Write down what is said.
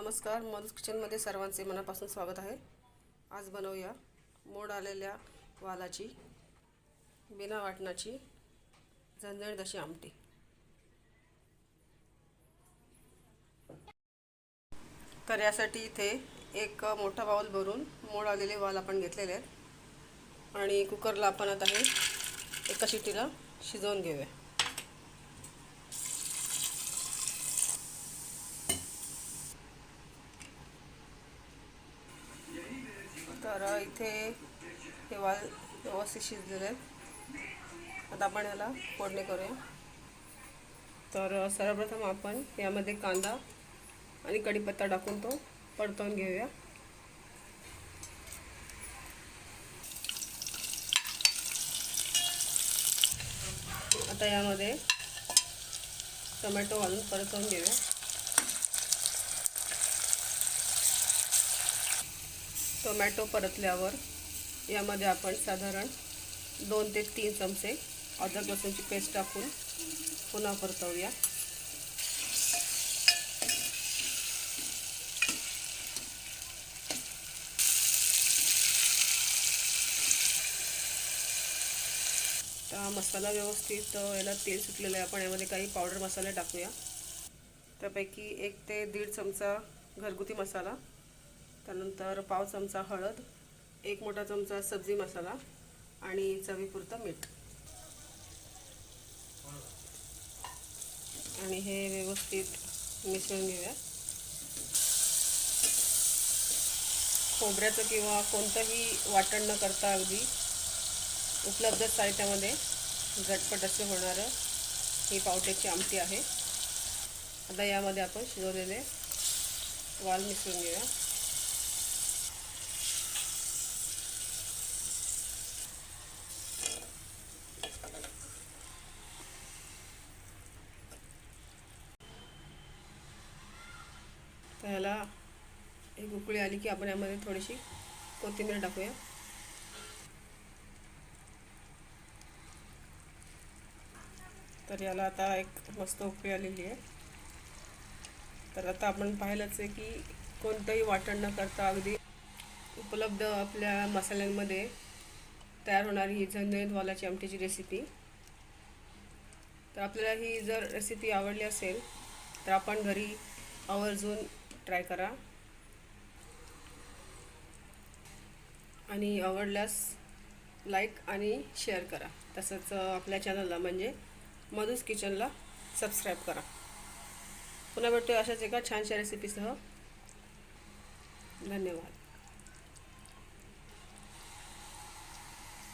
नमस्कार मधुस किचनमध्ये सर्वांचे मनापासून स्वागत आहे. आज बनवूया मोड आलेल्या वालाची बिना वाटणाची झणझणीत अशी आमटी. तर यासाठी इथे एक मोठा बाऊल भरून मोड आलेले वाल आपण घेतलेले आहेत. आणि कुकरला आपण आता हे एका शिटीला शिजवून घेऊया. तर इथे हे वाल व्यवस्थित शिजलेले आहेत. आता आपण याला फोडणी करूया. तर सर्वप्रथम आपण यामध्ये कांदा आणि कढीपत्ता टाकून तो परतवून घेऊया. आता यामध्ये टोमॅटो घालून परतवून घेऊया. टोमॅटो परतल्यावर यामध्ये आपण साधारण दोन ते तीन चमचे अदरक लसूणची पेस्ट टाकून पुन्हा परतवूया. तर मसाला व्यवस्थित याला तेल सुटलेलं आहे. आपण यामध्ये काही पावडर मसाले टाकूया. त्यापैकी एक ते दीड चमचा घरगुती मसाला त्यानंतर पाव चमचा हळद एक मोठा चमचा सब्जी मसाला आणि चवीपुरतं मीठ. आणि हे व्यवस्थित मिसळून घेऊया. खोबऱ्याचं किंवा कोणतंही वाटण न करता अगदी उपलब्ध साहित्यामध्ये झटपट असे होणारं ही पावट्याची आमटी आहे. आता यामध्ये आपण शिजवलेले वाल मिसळून घेऊया. तर ह्याला एक उकळी आली की आपण यामध्ये थोडीशी कोथिंबीर टाकूया. तर याला आता एक मस्त उकळी आलेली आहे. तर आता आपण पाहिलंच आहे की कोणतंही वाटण न करता अगदी उपलब्ध आपल्या मसाल्यांमध्ये तयार होणारी ही झणझणीत वालाची आमटीची रेसिपी तर आपल्याला ही जर रेसिपी आवडली असेल तर आपण घरी आवर्जून ट्राय करा. आणि आवडल्यास लाईक आणि शेअर करा. तसंच आपल्या चॅनलला म्हणजे मधूस किचनला सबस्क्राईब करा. पुन्हा भेटतो अशाच एका छानशा रेसिपीसह धन्यवाद.